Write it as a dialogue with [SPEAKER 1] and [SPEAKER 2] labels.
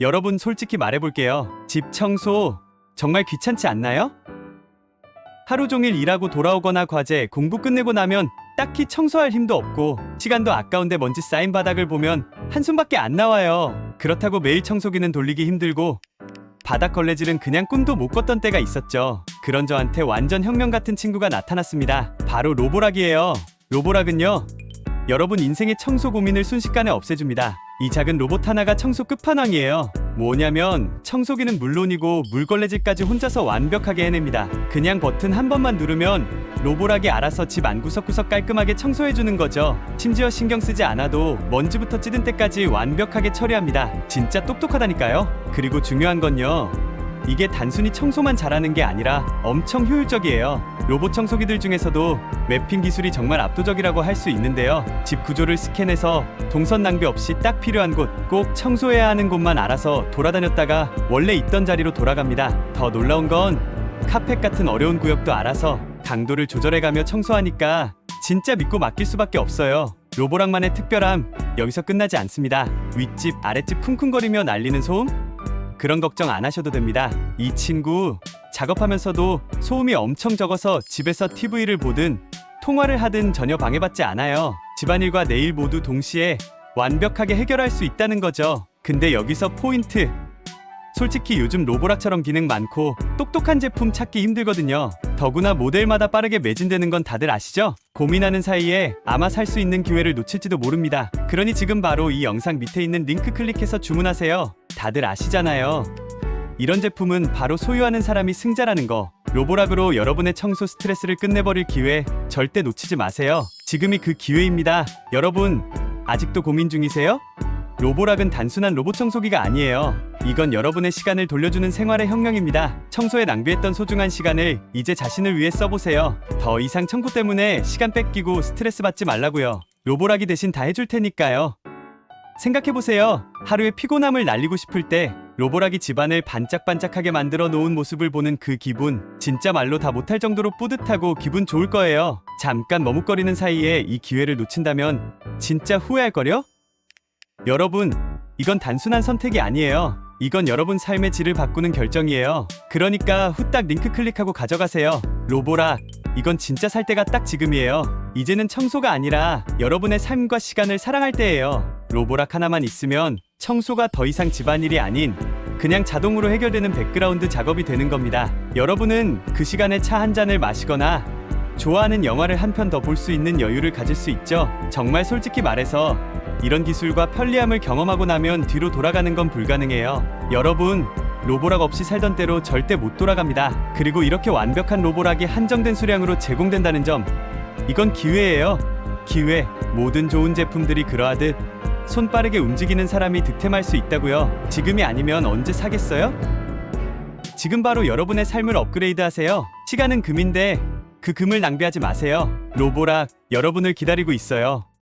[SPEAKER 1] 여러분 솔직히 말해볼게요. 집 청소 정말 귀찮지 않나요? 하루 종일 일하고 돌아오거나 과제, 공부 끝내고 나면 딱히 청소할 힘도 없고 시간도 아까운데 먼지 쌓인 바닥을 보면 한숨밖에 안 나와요. 그렇다고 매일 청소기는 돌리기 힘들고 바닥 걸레질은 그냥 꿈도 못 꿨던 때가 있었죠. 그런 저한테 완전 혁명 같은 친구가 나타났습니다. 바로 로보락이에요. 로보락은요. 여러분 인생의 청소 고민을 순식간에 없애줍니다. 이 작은 로봇 하나가 청소 끝판왕이에요. 뭐냐면 청소기는 물론이고 물걸레질까지 혼자서 완벽하게 해냅니다. 그냥 버튼 한 번만 누르면 로보락이 알아서 집 안 구석구석 깔끔하게 청소해주는 거죠. 심지어 신경 쓰지 않아도 먼지부터 찌든 때까지 완벽하게 처리합니다. 진짜 똑똑하다니까요. 그리고 중요한 건요. 이게 단순히 청소만 잘하는 게 아니라 엄청 효율적이에요. 로봇 청소기들 중에서도 맵핑 기술이 정말 압도적이라고 할 수 있는데요. 집 구조를 스캔해서 동선 낭비 없이 딱 필요한 곳, 꼭 청소해야 하는 곳만 알아서 돌아다녔다가 원래 있던 자리로 돌아갑니다. 더 놀라운 건 카펫 같은 어려운 구역도 알아서 강도를 조절해가며 청소하니까 진짜 믿고 맡길 수밖에 없어요. 로보락만의 특별함 여기서 끝나지 않습니다. 윗집, 아랫집 쿵쿵거리며 날리는 소음? 그런 걱정 안 하셔도 됩니다. 이 친구 작업하면서도 소음이 엄청 적어서 집에서 TV를 보든 통화를 하든 전혀 방해받지 않아요. 집안일과 내일 모두 동시에 완벽하게 해결할 수 있다는 거죠. 근데 여기서 포인트. 솔직히 요즘 로보락처럼 기능 많고 똑똑한 제품 찾기 힘들거든요. 더구나 모델마다 빠르게 매진되는 건 다들 아시죠? 고민하는 사이에 아마 살 수 있는 기회를 놓칠지도 모릅니다. 그러니 지금 바로 이 영상 밑에 있는 링크 클릭해서 주문하세요. 다들 아시잖아요. 이런 제품은 바로 소유하는 사람이 승자라는 거. 로보락으로 여러분의 청소 스트레스를 끝내버릴 기회 절대 놓치지 마세요. 지금이 그 기회입니다. 여러분, 아직도 고민 중이세요? 로보락은 단순한 로봇 청소기가 아니에요. 이건 여러분의 시간을 돌려주는 생활의 혁명입니다. 청소에 낭비했던 소중한 시간을 이제 자신을 위해 써보세요. 더 이상 청구 때문에 시간 뺏기고 스트레스 받지 말라고요. 로보락이 대신 다 해줄 테니까요. 생각해보세요. 하루의 피곤함을 날리고 싶을 때 로보락이 집안을 반짝반짝하게 만들어 놓은 모습을 보는 그 기분 진짜 말로 다 못할 정도로 뿌듯하고 기분 좋을 거예요. 잠깐 머뭇거리는 사이에 이 기회를 놓친다면 진짜 후회할걸요? 여러분, 이건 단순한 선택이 아니에요. 이건 여러분 삶의 질을 바꾸는 결정이에요. 그러니까 후딱 링크 클릭하고 가져가세요. 로보락, 이건 진짜 살 때가 딱 지금이에요. 이제는 청소가 아니라 여러분의 삶과 시간을 사랑할 때예요. 로보락 하나만 있으면 청소가 더 이상 집안일이 아닌 그냥 자동으로 해결되는 백그라운드 작업이 되는 겁니다. 여러분은 그 시간에 차 한 잔을 마시거나 좋아하는 영화를 한 편 더 볼 수 있는 여유를 가질 수 있죠. 정말 솔직히 말해서 이런 기술과 편리함을 경험하고 나면 뒤로 돌아가는 건 불가능해요. 여러분, 로보락 없이 살던 때로 절대 못 돌아갑니다. 그리고 이렇게 완벽한 로보락이 한정된 수량으로 제공된다는 점, 이건 기회예요. 기회. 모든 좋은 제품들이 그러하듯 손 빠르게 움직이는 사람이 득템할 수 있다고요. 지금이 아니면 언제 사겠어요? 지금 바로 여러분의 삶을 업그레이드 하세요. 시간은 금인데 그 금을 낭비하지 마세요. 로보락 여러분을 기다리고 있어요.